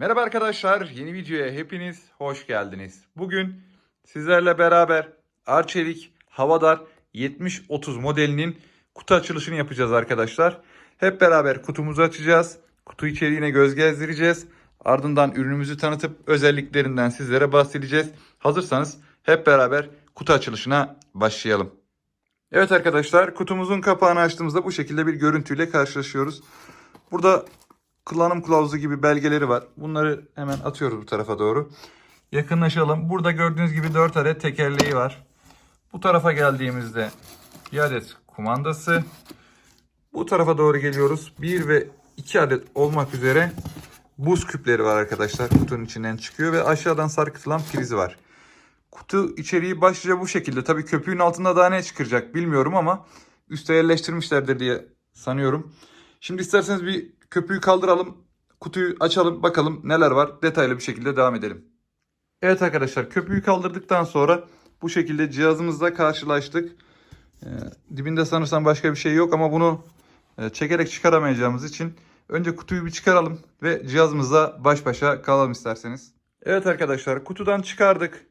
Merhaba arkadaşlar, yeni videoya hepiniz hoş geldiniz. Bugün sizlerle beraber Arçelik Havadar 7030 modelinin kutu açılışını yapacağız arkadaşlar. Hep beraber kutumuzu açacağız. Kutu içeriğine göz gezdireceğiz. Ardından ürünümüzü tanıtıp özelliklerinden sizlere bahsedeceğiz. Hazırsanız hep beraber kutu açılışına başlayalım. Evet arkadaşlar, kutumuzun kapağını açtığımızda bu şekilde bir görüntüyle karşılaşıyoruz. Burada kullanım kılavuzu gibi belgeleri var. Bunları hemen atıyoruz bu tarafa doğru. Yakınlaşalım. Burada gördüğünüz gibi 4 adet tekerleği var. Bu tarafa geldiğimizde bir adet kumandası. Bu tarafa doğru geliyoruz. 1 ve 2 adet olmak üzere buz küpleri var arkadaşlar. Kutunun içinden çıkıyor ve aşağıdan sarkıtılan prizi var. Kutu içeriği başlıca bu şekilde. Tabii köpüğün altında daha ne çıkacak bilmiyorum ama üste yerleştirmişlerdir diye sanıyorum. Şimdi isterseniz bir köpüğü kaldıralım. Kutuyu açalım bakalım neler var. Detaylı bir şekilde devam edelim. Evet arkadaşlar köpüğü kaldırdıktan sonra bu şekilde cihazımızla karşılaştık. Ee, dibinde sanırsam başka bir şey yok ama bunu e, çekerek çıkaramayacağımız için önce kutuyu bir çıkaralım ve cihazımızla baş başa kalalım isterseniz. Evet arkadaşlar kutudan çıkardık.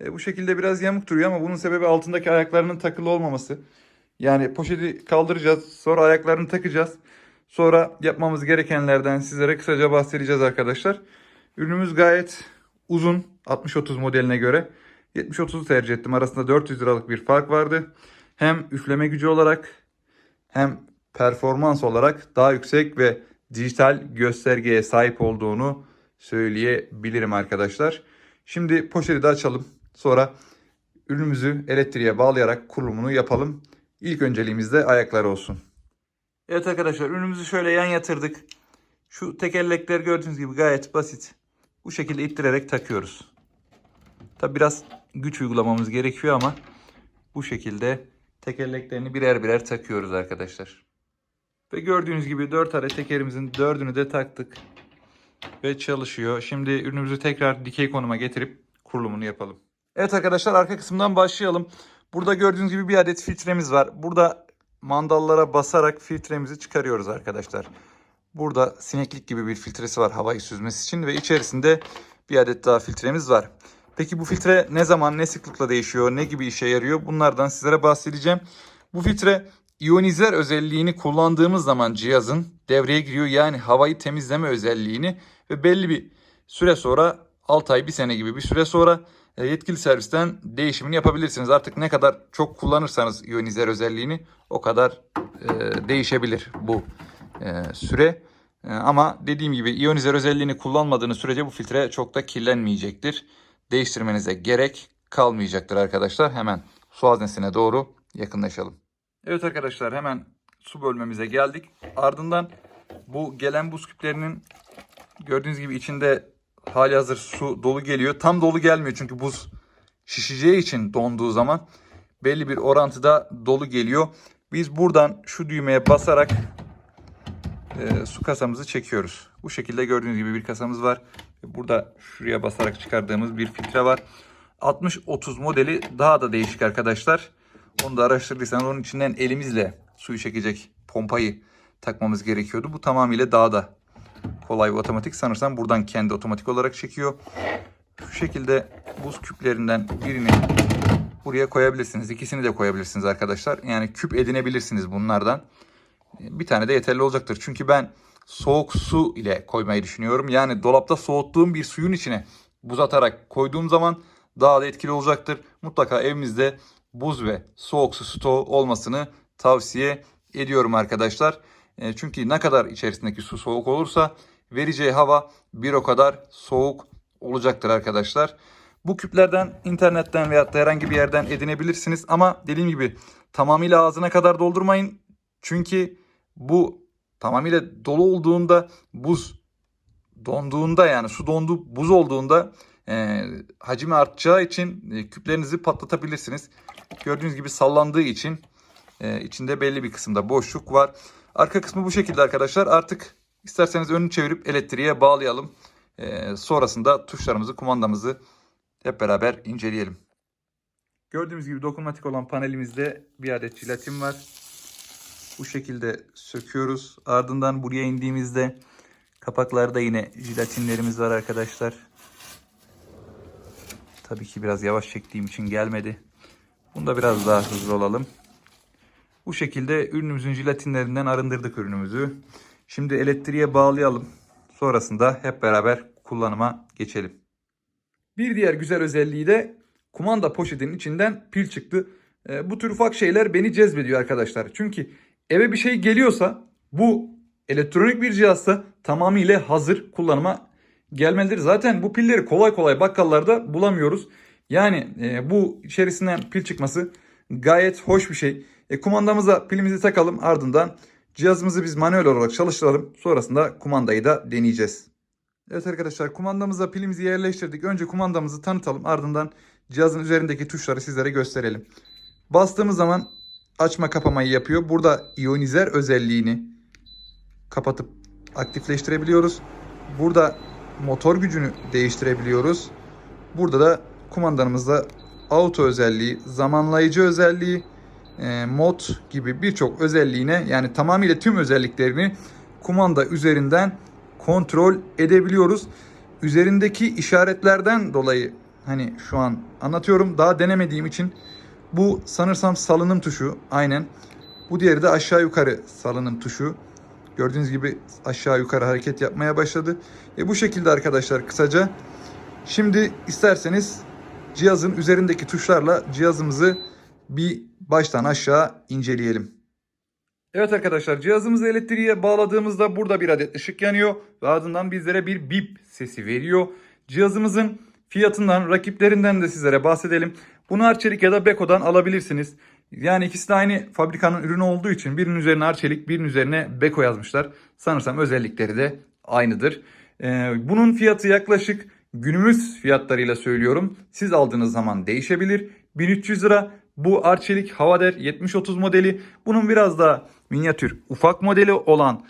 E, bu şekilde biraz yamuk duruyor ama bunun sebebi altındaki ayaklarının takılı olmaması. Yani poşeti kaldıracağız sonra ayaklarını takacağız. Sonra yapmamız gerekenlerden sizlere kısaca bahsedeceğiz arkadaşlar. Ürünümüz gayet uzun 60-30 modeline göre. 70-30'u tercih ettim. Arasında 400 liralık bir fark vardı. Hem üfleme gücü olarak hem performans olarak daha yüksek ve dijital göstergeye sahip olduğunu söyleyebilirim arkadaşlar. Şimdi poşeti de açalım. Sonra ürünümüzü elektriğe bağlayarak kurulumunu yapalım. İlk önceliğimiz de ayaklar olsun. Evet arkadaşlar ürünümüzü şöyle yan yatırdık. Şu tekerlekler gördüğünüz gibi gayet basit. Bu şekilde ittirerek takıyoruz. Tabi biraz güç uygulamamız gerekiyor ama bu şekilde tekerleklerini birer birer takıyoruz arkadaşlar. Ve gördüğünüz gibi 4 adet tekerimizin 4'ünü de taktık. Ve çalışıyor. Şimdi ürünümüzü tekrar dikey konuma getirip kurulumunu yapalım. Evet arkadaşlar arka kısımdan başlayalım. Burada gördüğünüz gibi bir adet filtremiz var. Burada mandallara basarak filtremizi çıkarıyoruz arkadaşlar. Burada sineklik gibi bir filtresi var havayı süzmesi için ve içerisinde bir adet daha filtremiz var. Peki bu filtre ne zaman ne sıklıkla değişiyor, ne gibi işe yarıyor bunlardan sizlere bahsedeceğim. Bu filtre iyonizer özelliğini kullandığımız zaman cihazın devreye giriyor. Yani havayı temizleme özelliğini ve belli bir süre sonra 6 ay 1 sene gibi bir süre sonra yetkili servisten değişimini yapabilirsiniz. Artık ne kadar çok kullanırsanız iyonizer özelliğini o kadar e, değişebilir bu e, süre. E, ama dediğim gibi iyonizer özelliğini kullanmadığınız sürece bu filtre çok da kirlenmeyecektir. Değiştirmenize gerek kalmayacaktır arkadaşlar. Hemen su haznesine doğru yakınlaşalım. Evet arkadaşlar hemen su bölmemize geldik. Ardından bu gelen buz küplerinin gördüğünüz gibi içinde hali hazır su dolu geliyor. Tam dolu gelmiyor çünkü buz şişeceği için donduğu zaman belli bir orantıda dolu geliyor. Biz buradan şu düğmeye basarak e, su kasamızı çekiyoruz. Bu şekilde gördüğünüz gibi bir kasamız var. Burada şuraya basarak çıkardığımız bir filtre var. 60-30 modeli daha da değişik arkadaşlar. Onu da araştırdıysanız onun içinden elimizle suyu çekecek pompayı takmamız gerekiyordu. Bu tamamıyla daha da kolay ve otomatik. Sanırsam buradan kendi otomatik olarak çekiyor. Şu şekilde buz küplerinden birini buraya koyabilirsiniz. İkisini de koyabilirsiniz arkadaşlar. Yani küp edinebilirsiniz bunlardan. Bir tane de yeterli olacaktır. Çünkü ben soğuk su ile koymayı düşünüyorum. Yani dolapta soğuttuğum bir suyun içine buz atarak koyduğum zaman daha da etkili olacaktır. Mutlaka evimizde buz ve soğuk su stoğu olmasını tavsiye ediyorum arkadaşlar. E, çünkü ne kadar içerisindeki su soğuk olursa vereceği hava bir o kadar soğuk olacaktır arkadaşlar. Bu küplerden internetten veya da herhangi bir yerden edinebilirsiniz. Ama dediğim gibi tamamıyla ağzına kadar doldurmayın. Çünkü bu tamamıyla dolu olduğunda buz donduğunda yani su dondu buz olduğunda e, hacmi artacağı için e, küplerinizi patlatabilirsiniz. Gördüğünüz gibi sallandığı için e, içinde belli bir kısımda boşluk var. Arka kısmı bu şekilde arkadaşlar. Artık isterseniz önünü çevirip elektriğe bağlayalım. E, sonrasında tuşlarımızı, kumandamızı hep beraber inceleyelim. Gördüğümüz gibi dokunmatik olan panelimizde bir adet jilatin var. Bu şekilde söküyoruz. Ardından buraya indiğimizde Kapaklarda yine jelatinlerimiz var arkadaşlar. Tabii ki biraz yavaş çektiğim için gelmedi. Bunda biraz daha hızlı olalım. Bu şekilde ürünümüzün jelatinlerinden arındırdık ürünümüzü. Şimdi elektriğe bağlayalım. Sonrasında hep beraber kullanıma geçelim. Bir diğer güzel özelliği de kumanda poşetinin içinden pil çıktı. E, bu tür ufak şeyler beni cezbediyor arkadaşlar. Çünkü eve bir şey geliyorsa bu elektronik bir cihazsa tamamıyla hazır kullanıma gelmelidir. Zaten bu pilleri kolay kolay bakkallarda bulamıyoruz. Yani e, bu içerisinden pil çıkması gayet hoş bir şey. E, kumandamıza pilimizi takalım ardından cihazımızı biz manuel olarak çalıştıralım. Sonrasında kumandayı da deneyeceğiz. Evet arkadaşlar kumandamıza pilimizi yerleştirdik. Önce kumandamızı tanıtalım ardından cihazın üzerindeki tuşları sizlere gösterelim. Bastığımız zaman açma kapamayı yapıyor. Burada iyonizer özelliğini kapatıp aktifleştirebiliyoruz. Burada motor gücünü değiştirebiliyoruz. Burada da kumandanımızda auto özelliği, zamanlayıcı özelliği, mod gibi birçok özelliğine yani tamamıyla tüm özelliklerini kumanda üzerinden kontrol edebiliyoruz. Üzerindeki işaretlerden dolayı hani şu an anlatıyorum daha denemediğim için bu sanırsam salınım tuşu aynen. Bu diğeri de aşağı yukarı salınım tuşu. Gördüğünüz gibi aşağı yukarı hareket yapmaya başladı. E bu şekilde arkadaşlar kısaca. Şimdi isterseniz cihazın üzerindeki tuşlarla cihazımızı bir baştan aşağı inceleyelim. Evet arkadaşlar cihazımızı elektriğe bağladığımızda burada bir adet ışık yanıyor ve ardından bizlere bir bip sesi veriyor. Cihazımızın fiyatından, rakiplerinden de sizlere bahsedelim. Bunu Arçelik ya da Beko'dan alabilirsiniz. Yani ikisi de aynı fabrikanın ürünü olduğu için birinin üzerine Arçelik, birinin üzerine Beko yazmışlar. Sanırsam özellikleri de aynıdır. Ee, bunun fiyatı yaklaşık günümüz fiyatlarıyla söylüyorum. Siz aldığınız zaman değişebilir. 1300 lira. Bu Arçelik Havader 7030 modeli. Bunun biraz daha minyatür ufak modeli olan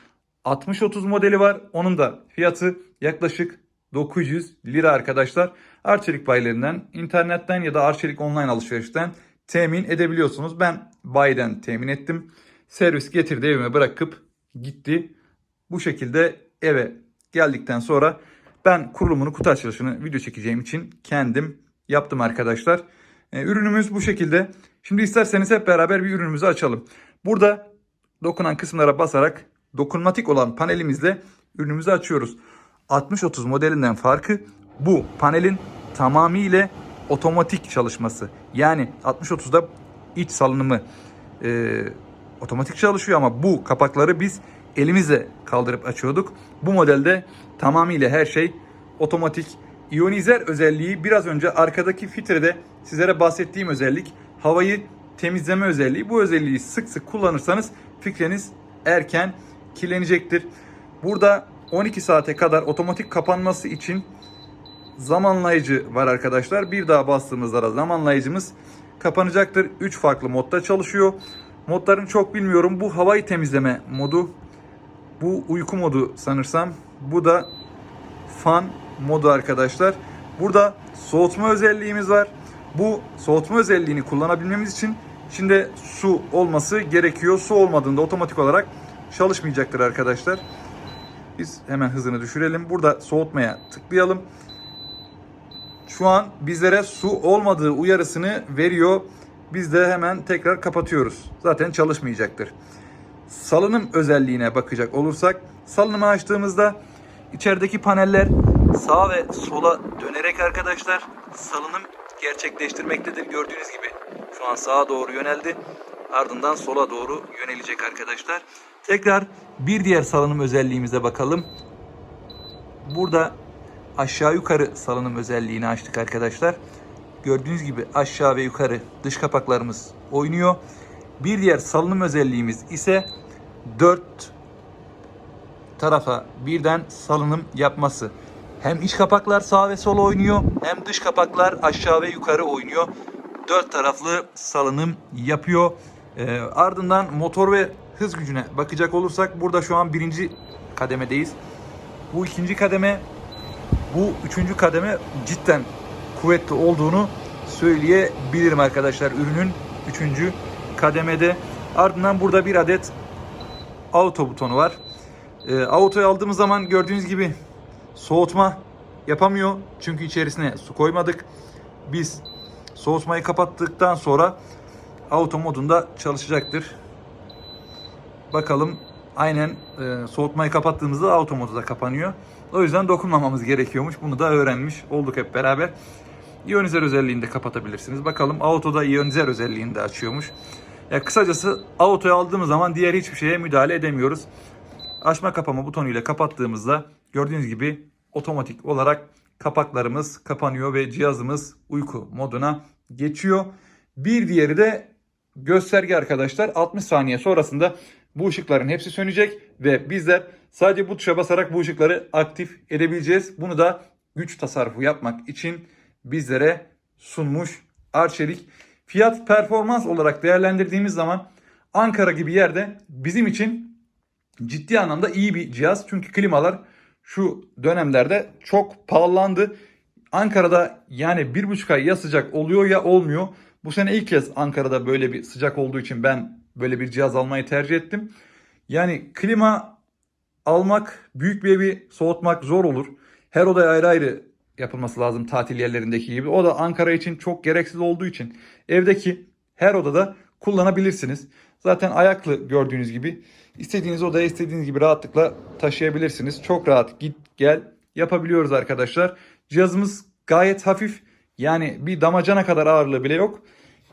6030 modeli var. Onun da fiyatı yaklaşık 900 lira arkadaşlar. Arçelik bayilerinden, internetten ya da Arçelik online alışverişten temin edebiliyorsunuz. Ben bayiden temin ettim. Servis getirdi evime bırakıp gitti. Bu şekilde eve geldikten sonra ben kurulumunu kutu açılışını video çekeceğim için kendim yaptım arkadaşlar. E, ürünümüz bu şekilde. Şimdi isterseniz hep beraber bir ürünümüzü açalım. Burada dokunan kısımlara basarak dokunmatik olan panelimizle ürünümüzü açıyoruz. 6030 modelinden farkı bu panelin tamamıyla otomatik çalışması. Yani 6030'da iç salınımı e, otomatik çalışıyor ama bu kapakları biz elimizle kaldırıp açıyorduk. Bu modelde tamamıyla her şey otomatik. İyonizer özelliği biraz önce arkadaki filtrede sizlere bahsettiğim özellik havayı temizleme özelliği. Bu özelliği sık sık kullanırsanız filtreniz erken kirlenecektir. Burada 12 saate kadar otomatik kapanması için zamanlayıcı var arkadaşlar. Bir daha bastığımızda da zamanlayıcımız kapanacaktır. 3 farklı modda çalışıyor. Modlarını çok bilmiyorum. Bu havayı temizleme modu. Bu uyku modu sanırsam. Bu da fan modu arkadaşlar. Burada soğutma özelliğimiz var. Bu soğutma özelliğini kullanabilmemiz için içinde su olması gerekiyor. Su olmadığında otomatik olarak çalışmayacaktır arkadaşlar. Biz hemen hızını düşürelim. Burada soğutmaya tıklayalım. Şu an bizlere su olmadığı uyarısını veriyor. Biz de hemen tekrar kapatıyoruz. Zaten çalışmayacaktır. Salınım özelliğine bakacak olursak salınımı açtığımızda içerideki paneller sağa ve sola dönerek arkadaşlar salınım gerçekleştirmektedir. Gördüğünüz gibi şu an sağa doğru yöneldi. Ardından sola doğru yönelecek arkadaşlar. Tekrar bir diğer salınım özelliğimize bakalım. Burada aşağı yukarı salınım özelliğini açtık arkadaşlar. Gördüğünüz gibi aşağı ve yukarı dış kapaklarımız oynuyor. Bir diğer salınım özelliğimiz ise 4 tarafa birden salınım yapması. Hem iç kapaklar sağ ve sol oynuyor hem dış kapaklar aşağı ve yukarı oynuyor. Dört taraflı salınım yapıyor. Ee, ardından motor ve hız gücüne bakacak olursak burada şu an birinci kademedeyiz. Bu ikinci kademe, bu üçüncü kademe cidden kuvvetli olduğunu söyleyebilirim arkadaşlar. Ürünün üçüncü kademede. Ardından burada bir adet auto butonu var. E, autoyu aldığımız zaman gördüğünüz gibi soğutma yapamıyor. Çünkü içerisine su koymadık. Biz soğutmayı kapattıktan sonra auto modunda çalışacaktır. Bakalım aynen e, soğutmayı kapattığımızda auto modu da kapanıyor. O yüzden dokunmamamız gerekiyormuş. Bunu da öğrenmiş olduk hep beraber. İyonizer özelliğini de kapatabilirsiniz. Bakalım autoda iyonizer özelliğini de açıyormuş. Ya kısacası autoyu aldığımız zaman diğer hiçbir şeye müdahale edemiyoruz. Açma kapama butonuyla kapattığımızda gördüğünüz gibi otomatik olarak kapaklarımız kapanıyor ve cihazımız uyku moduna geçiyor. Bir diğeri de gösterge arkadaşlar 60 saniye sonrasında bu ışıkların hepsi sönecek ve bizler sadece bu tuşa basarak bu ışıkları aktif edebileceğiz. Bunu da güç tasarrufu yapmak için bizlere sunmuş Arçelik. Fiyat performans olarak değerlendirdiğimiz zaman Ankara gibi yerde bizim için ciddi anlamda iyi bir cihaz. Çünkü klimalar şu dönemlerde çok pahalandı. Ankara'da yani bir buçuk ay ya sıcak oluyor ya olmuyor. Bu sene ilk kez Ankara'da böyle bir sıcak olduğu için ben böyle bir cihaz almayı tercih ettim. Yani klima almak, büyük bir evi soğutmak zor olur. Her odaya ayrı ayrı yapılması lazım tatil yerlerindeki gibi. O da Ankara için çok gereksiz olduğu için evdeki her odada kullanabilirsiniz. Zaten ayaklı gördüğünüz gibi istediğiniz odaya istediğiniz gibi rahatlıkla taşıyabilirsiniz. Çok rahat git gel yapabiliyoruz arkadaşlar. Cihazımız gayet hafif. Yani bir damacana kadar ağırlığı bile yok.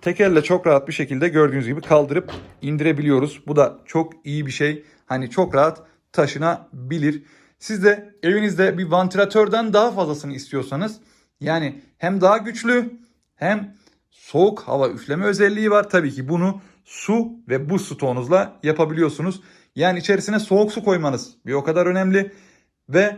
Tekerle çok rahat bir şekilde gördüğünüz gibi kaldırıp indirebiliyoruz. Bu da çok iyi bir şey. Hani çok rahat taşınabilir. Siz de evinizde bir vantilatörden daha fazlasını istiyorsanız yani hem daha güçlü hem soğuk hava üfleme özelliği var. Tabii ki bunu su ve buz stoğunuzla yapabiliyorsunuz. Yani içerisine soğuk su koymanız bir o kadar önemli ve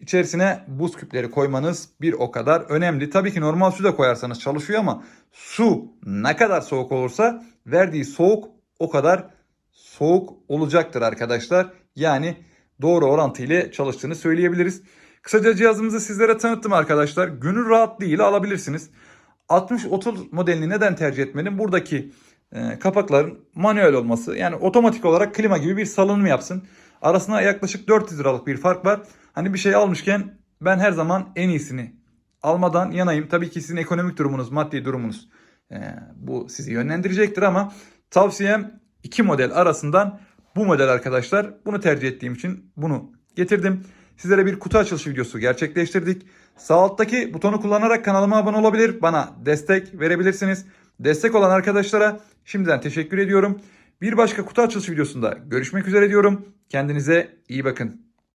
içerisine buz küpleri koymanız bir o kadar önemli. Tabii ki normal su da koyarsanız çalışıyor ama su ne kadar soğuk olursa verdiği soğuk o kadar soğuk olacaktır arkadaşlar. Yani doğru orantı ile çalıştığını söyleyebiliriz. Kısaca cihazımızı sizlere tanıttım arkadaşlar. Gönül rahatlığıyla alabilirsiniz. 60-30 modelini neden tercih etmedim? Buradaki e, kapakların manuel olması. Yani otomatik olarak klima gibi bir salınım yapsın. Arasında yaklaşık 400 liralık bir fark var. Hani bir şey almışken ben her zaman en iyisini almadan yanayım. Tabii ki sizin ekonomik durumunuz, maddi durumunuz e, bu sizi yönlendirecektir ama tavsiyem iki model arasından bu model arkadaşlar. Bunu tercih ettiğim için bunu getirdim. Sizlere bir kutu açılışı videosu gerçekleştirdik. Sağ alttaki butonu kullanarak kanalıma abone olabilir. Bana destek verebilirsiniz. Destek olan arkadaşlara şimdiden teşekkür ediyorum. Bir başka kutu açılışı videosunda görüşmek üzere diyorum. Kendinize iyi bakın.